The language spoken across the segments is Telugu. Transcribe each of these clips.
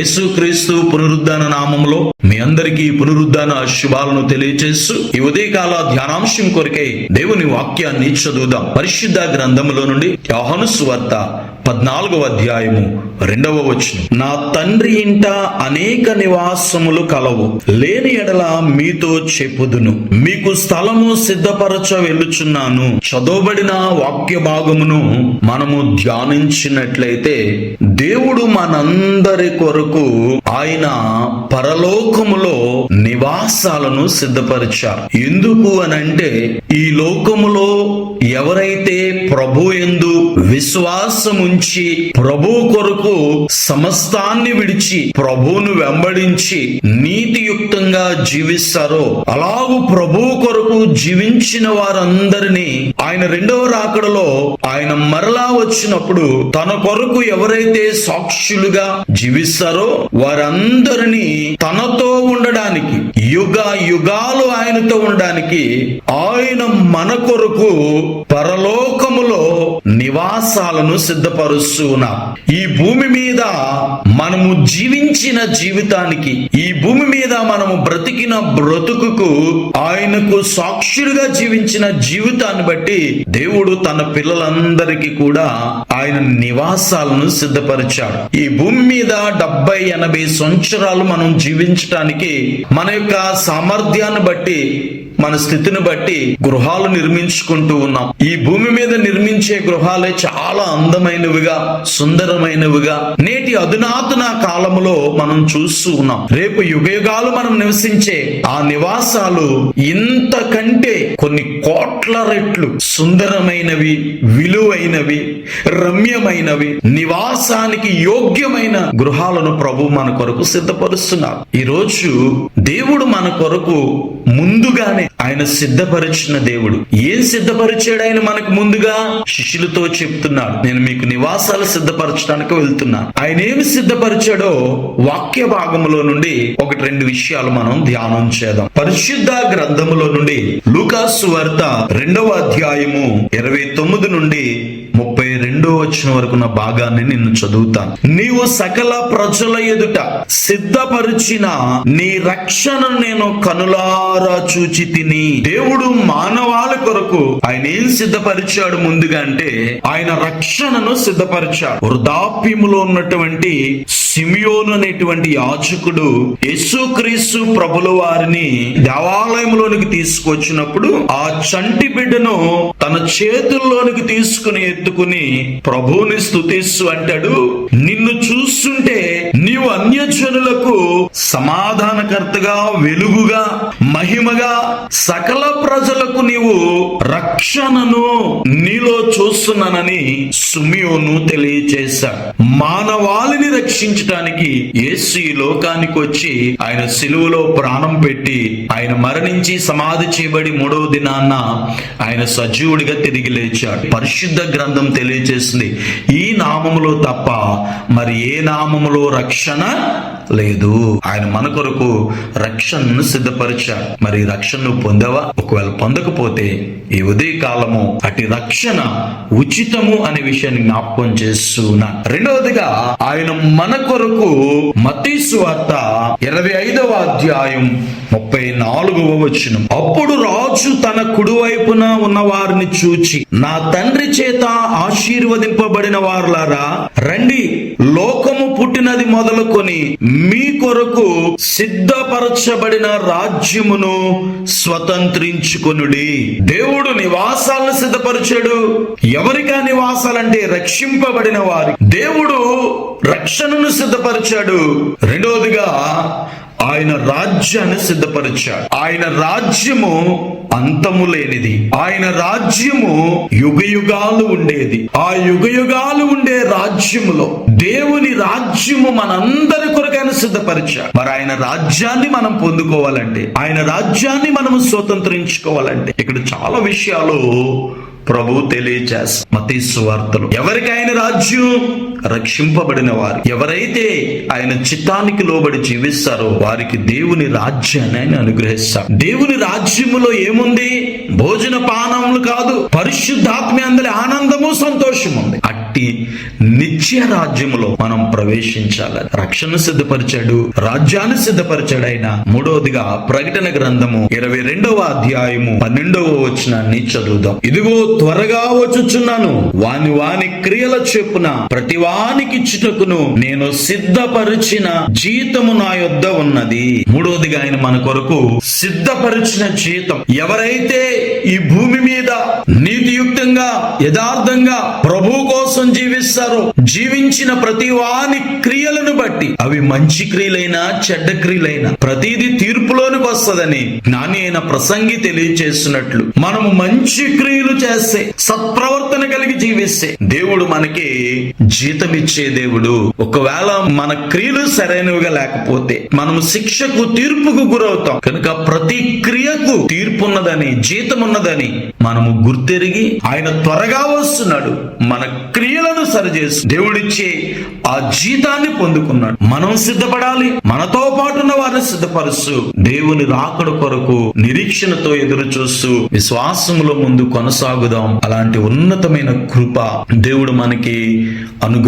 యేసుక్రీస్తు పునరుద్ధాన నామంలో మీ అందరికీ పునరుద్ధాన శుభాలను తెలియజేస్తూ ఈ ఉదయకాల ధ్యానాంశం కొరకై దేవుని వాక్యాన్ని చదువుదాం. పరిశుద్ధ గ్రంథములో నుండి యోహాను సువార్త పద్నాలుగవ అధ్యాయము రెండవ వచనం. నా తండ్రి ఇంట అనేక నివాసములు కలవు. లేని ఎడల మీతో చెప్పుదును. మీకు స్థలము సిద్ధపరచ వెళ్ళుచున్నాను. చదవబడిన వాక్య భాగమును మనము ధ్యానించినట్లయితే దేవుడు మనందరి కొరకు ఆయన పరలోకములో నివాసాలను సిద్ధపరిచారు. ఎందుకు అనంటే ఈ లోకములో ఎవరైతే ప్రభు ఎందు విశ్వాసముంచి ప్రభు కొరకు సమస్తాన్ని విడిచి ప్రభువును వెంబడించి నీతియుక్తంగా జీవిస్తారో అలాగు ప్రభు కొరకు జీవించిన వారందరినీ ఆయన రెండవ రాకడలో ఆయన మరలా వచ్చినప్పుడు తన కొరకు ఎవరైతే సాక్షులుగా జీవిస్తారో వారందరినీ తనతో ఉండడానికి యుగ యుగాలు ఆయనతో ఉండడానికి ఆయన మన కొరకు పరలోకములో నివాసాలను ఉన్నాం. ఈ భూమి మీద మనము జీవించిన జీవితానికి ఈ భూమి మీద మనము బ్రతికిన బ్రతుకుకు ఆయనకు సాక్షులుగా జీవించిన జీవితాన్ని బట్టి దేవుడు తన పిల్లలందరికీ కూడా ఆయన నివాసాలను సిద్ధపరిచాడు. ఈ భూమి మీద డెబ్బై ఎనభై సంవత్సరాలు మనం జీవించటానికి మన యొక్క సామర్థ్యాన్ని బట్టి మన స్థితిని బట్టి గృహాలు నిర్మించుకుంటూ ఉన్నాం. ఈ భూమి మీద నిర్మించే గృహాలే చాలా అందమైనవిగా సుందరమైనవిగా నేటి అధునాతన కాలంలో మనం చూస్తూ ఉన్నాం. రేపు యుగయుగాలు మనం నివసించే ఆ నివాసాలు ఇంతకంటే కొన్ని కోట్ల రెట్లు సుందరమైనవి విలువైనవి రమ్యమైనవి నివాసానికి యోగ్యమైన గృహాలను ప్రభు మన కొరకు సిద్ధపరుస్తున్నారు. ఈ రోజు దేవుడు మన కొరకు ముందుగానే ఆయన సిద్ధపరిచిన దేవుడు. ఏం సిద్ధపరిచాడు ఆయన మనకు ముందుగా? శిష్యులతో చెప్తున్నాడు. నేను మీకు నివాసాలు సిద్ధపరచడానికి వెళ్తున్నాను ఆయన ఏమి సిద్ధపరిచాడో వాక్య భాగంలో నుండి ఒకటి రెండు విషయాలు మనం ధ్యానం చేద్దాం. పరిశుద్ధ గ్రంథములో నుండి లూకాసు వార్త రెండవ అధ్యాయము ఇరవై తొమ్మిది నుండి ముప్పై రెండో వచ్చిన వరకు నా భాగాన్ని నిన్ను చదువుతాను నీవు సకల ప్రజల ఎదుట సిద్ధపరిచిన నీ రక్షణను నేను కనులారా చూచి తిని. దేవుడు మానవాళి కొరకు ఆయన ఏం సిద్ధపరిచాడు ముందుగా అంటే ఆయన రక్షణను సిద్ధపరిచాడు. వృద్ధాప్యములో ఉన్నటువంటి సిమియోను అనేటువంటి యాచకుడు యేసుక్రీస్తు ప్రభుల వారిని దేవాలయంలోనికి తీసుకొచ్చినప్పుడు ఆ చంటి బిడ్డను తన చేతుల్లోనికి తీసుకుని ఎత్తుకుని ప్రభువుని స్తుతిస్తూ అంటాడు నిన్ను చూస్తుంటే నీవు అన్యజనులకు సమాధానకర్తగా వెలుగుగా మహిమగా సకల ప్రజలకు నీవు రక్షణను నీలో చూస్తున్నానని సుమియోను తెలియచేశాడు మానవాళిని రక్షించడానికి యేసు ఈ లోకానికి వచ్చి ఆయన సిలువలో ప్రాణం పెట్టి ఆయన మరణించి సమాధి చేయబడి మూడవ దినాన్న ఆయన సజీవుడిగా తిరిగి లేచాడు. పరిశుద్ధ గ్రంథం తెలియజేసింది ఈ నామములో తప్ప మరి ఏ నామములో రక్షణ లేదు. ఆయన మన కొరకు రక్షణను సిద్ధపరిచాడు మరి రక్షణను పొందావా? ఒకవేళ పొందకపోతే ఈ ఉదయ కాలము అటు రక్షణ ఉచితము అనే విషయాన్ని జ్ఞాపకం చేస్తున్నా. రెండవదిగా ఆయన మన కొరకు మతీసు వార్త ఇరవై ఐదవ అధ్యాయం ముప్పై నాలుగవ వచనం. అప్పుడు రాజు తన కుడివైపున ఉన్న వారిని చూచి నా తండ్రి చేత ఆశీర్వదింపబడిన వారులారా రండి. లోకము పుట్టినది మొదలుకొని మీ కొరకు సిద్ధపరచబడిన రాజ్యమును స్వతంత్రించుకొనుడి. దేవుడు నివాసాలను సిద్ధపరిచాడు. ఎవరికా నివాసాలంటే రక్షింపబడిన వారి. దేవుడు రక్షణను సిద్ధపరిచాడు. రెండవదిగా ఆయన రాజ్యాన్ని సిద్ధపరిచాడు. ఆయన రాజ్యము అంతము లేనిది. ఆయన రాజ్యము యుగ యుగాలు ఉండేది. ఆ యుగ యుగాలు ఉండే రాజ్యములో దేవుని రాజ్యము మనందరి కొరకైనా సిద్ధపరిచాడు. మరి ఆయన రాజ్యాన్ని మనం పొందుకోవాలంటే ఆయన రాజ్యాన్ని మనం స్వతంత్రించుకోవాలంటే ఇక్కడ చాలా విషయాలు ప్రభు తెలియజేస్తారు. మతీసు వార్తలు. ఎవరికి ఆయన రాజ్యం? రక్షింపబడిన వారు ఎవరైతే ఆయన చిత్తానికి లోబడి జీవిస్తారో వారికి దేవుని రాజ్యాన్ని ఆయన అనుగ్రహిస్తారు దేవుని రాజ్యములో ఏముంది? భోజన పానములు కాదు. పరిశుద్ధాత్మ అందరి ఆనందము సంతోషం ఉంది. అట్టి నిత్య రాజ్యములో మనం ప్రవేశించాలి. రక్షణ సిద్ధపరిచాడు రాజ్యాన్ని సిద్ధపరిచాడు ఆయన మూడవదిగా ప్రకటన గ్రంథము ఇరవై రెండవ అధ్యాయము పన్నెండవ వచనాన్ని చదువుదాం. ఇదిగో త్వరగా వచ్చుచున్నాను. వాని వాని క్రియల చెప్పున ప్రతి వానికిచ్చుటకును నేను సిద్ధపరిచిన జీతము నా యొద్ద ఉన్నది. మూడోదిగా ఆయన మన కొరకు సిద్ధపరిచిన జీతం. ఎవరైతే ఈ భూమి మీద నీతియుక్తంగా యథార్థంగా ప్రభు కోసం జీవిస్తారో జీవించిన ప్రతి వాని క్రియలను బట్టి అవి మంచి క్రియలైనా చెడ్డ క్రియలైనా ప్రతిదీ తీర్పులోనికి వస్తదని జ్ఞాని అయిన ప్రసంగి తెలియచేస్తున్నట్లు. మనము మంచి క్రియలు చేస్తే సత్ప్రవర్తన కలిగి జీవిస్తే దేవుడు మనకి జీతం ఇచ్చే దేవుడు. ఒకవేళ మన క్రియలు సరైనవిగా లేకపోతే మనం శిక్షకు తీర్పుకు గురవుతాం. కనుక ప్రతి క్రియకు తీర్పు ఉన్నదని జీతం ఉన్నదని మనము గుర్తెరిగి ఆయన త్వరగా వస్తున్నాడు. మన క్రియలను సరిచేసి దేవుడిచ్చే ఆ జీతాన్ని పొందుకున్నాడు. మనం సిద్ధపడాలి. మనతో పాటు ఉన్న వారిని సిద్ధపరుస్తూ దేవుని రాకడ కొరకు నిరీక్షణతో ఎదురు చూస్తూ విశ్వాసములో ముందు కొనసాగుదాం. అలాంటి ఉన్నతమైన కృప దేవుడు మనకి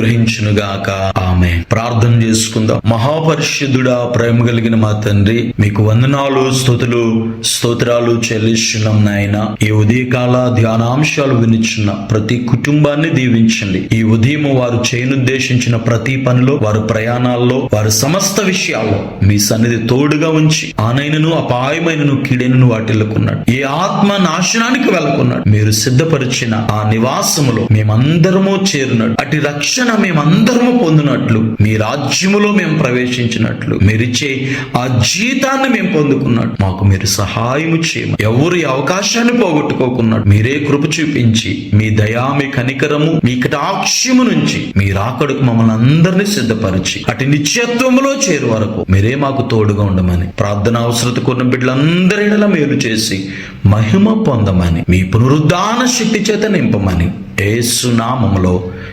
అనుగ్రహించునుగాక. ఆమె ప్రార్థన చేసుకుందాం. మహాపరిశుద్ధుడా ప్రేమ కలిగిన మా తండ్రి మీకు వందనాలు స్థుతులు స్తోత్రాలు చెల్లిస్తున్నాం నాయన. ఈ ఉదయకాల ధ్యానాంశాలు వినిచున్న ప్రతి కుటుంబాన్ని దీవించండి. ఈ ఉదయం వారు చేయనుద్దేశించిన ప్రతి పనిలో వారి ప్రయాణాల్లో వారి సమస్త విషయాల్లో మీ సన్నిధి తోడుగా ఉంచి ఆనైనను అపాయమైనను కీడైనను వాటిల్లుకున్నాడు. ఏ ఆత్మ నాశనానికి వెళ్ళకున్నాడు. మీరు సిద్ధపరిచిన ఆ నివాసములో మేమందరము చేరినాడు అటు రక్షణ మేమందరము పొందినట్లు మీ రాజ్యములో మేము ప్రవేశించినట్లు మీరిచ్చే ఆ జీతాన్ని మేము పొందుకున్నట్టు మాకు మీరు సహాయము చేయము ఎవరు అవకాశాన్ని పోగొట్టుకోకున్నాడు మీరే కృప చూపించి మీ దయా మీ కనికరము మీ కటాక్షము నుంచి మీ రాకడకు మమ్మల్ని అందరినీ సిద్ధపరిచి అటు నిత్యత్వములో చేరు వరకు మీరే మాకు తోడుగా ఉండమని ప్రార్థన అవసరత కొన్న బిడ్డలందరిలా మేలు చేసి మహిమ పొందమని మీ పునరుద్ధాన శక్తి చేత నింపమని ఏసునామములో